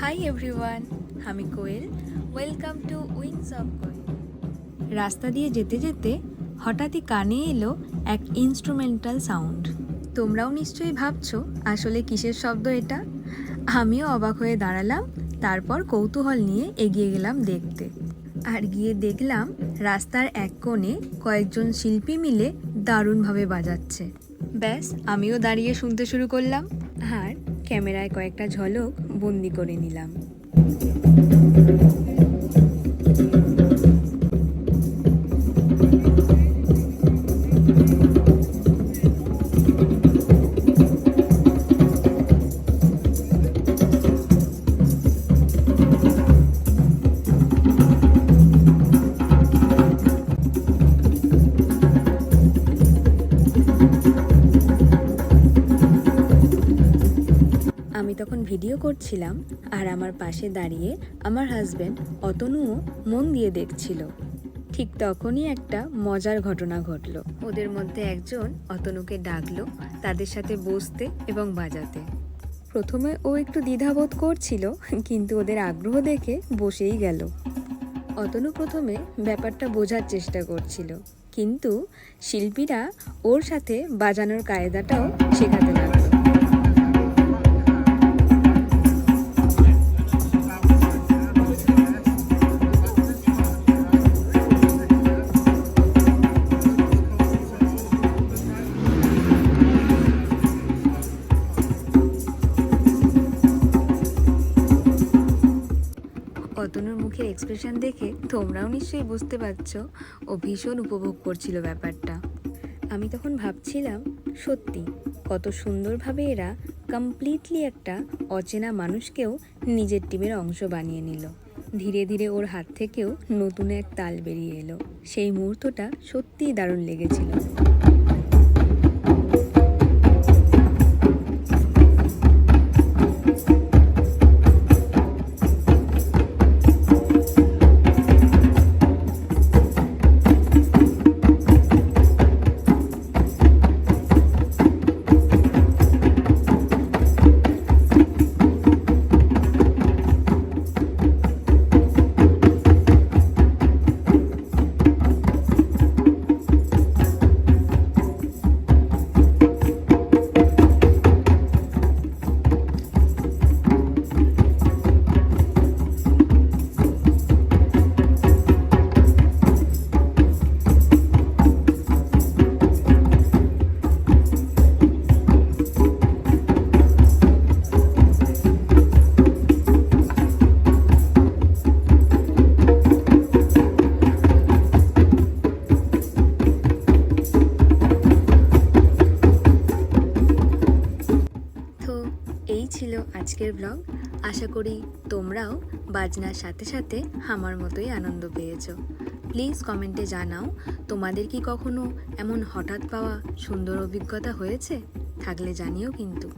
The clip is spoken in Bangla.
হাই এভরিওয়ান আমি Koel. Welcome to wings of Koel রাস্তা দিয়ে যেতে যেতে হঠাৎই কানে এলো এক ইনস্ট্রুমেন্টাল সাউন্ড তোমরাও নিশ্চয়ই ভাবছ, আসলে কিসের শব্দ এটা? আমিও অবাক হয়ে দাঁড়ালাম, তারপর কৌতূহল নিয়ে এগিয়ে গেলাম দেখতে। আর গিয়ে দেখলাম, রাস্তার এক কোণে কয়েকজন শিল্পী মিলে দারুণভাবে বাজাচ্ছে। ব্যাস, আমিও দাঁড়িয়ে শুনতে শুরু করলাম। আর ক্যামেরায় কয়েকটা ঝলক বন্দি করে নিলাম। আমি তখন ভিডিও করছিলাম আর আমার পাশে দাঁড়িয়ে আমার হাজব্যান্ড অতনুও মন দিয়ে দেখছিল। ঠিক তখনই একটা মজার ঘটনা ঘটলো। ওদের মধ্যে একজন অতনুকে ডাকলো তাদের সাথে বসতে এবং বাজাতে। প্রথমে ও একটু দ্বিধাবোধ করছিল, কিন্তু ওদের আগ্রহ দেখে বসেই গেল। অতনু প্রথমে ব্যাপারটা বোঝার চেষ্টা করছিল, কিন্তু শিল্পীরা ওর সাথে বাজানোর কায়দাটাও শেখাতে অতনুর মুখের এক্সপ্রেশন দেখে তোমরাও নিশ্চয়ই বুঝতে পারছ ও ভীষণ উপভোগ করছিল ব্যাপারটা। আমি তখন ভাবছিলাম, সত্যি, কত সুন্দরভাবে এরা কমপ্লিটলি একটা অচেনা মানুষকেও নিজের টিমের অংশ বানিয়ে নিল। ধীরে ধীরে ওর হাত থেকেও নতুন এক তাল বেরিয়ে এলো। সেই মুহূর্তটা সত্যিই দারুণ লেগেছিল। আজকের ব্লগ আশা করি তোমরাও বাজনার সাথে সাথে আমার মতোই আনন্দ পেয়েছ। প্লিজ কমেন্টে জানাও, তোমাদের কি কখনো এমন হঠাৎ পাওয়া সুন্দর অভিজ্ঞতা হয়েছে? থাকলে জানিও কিন্তু।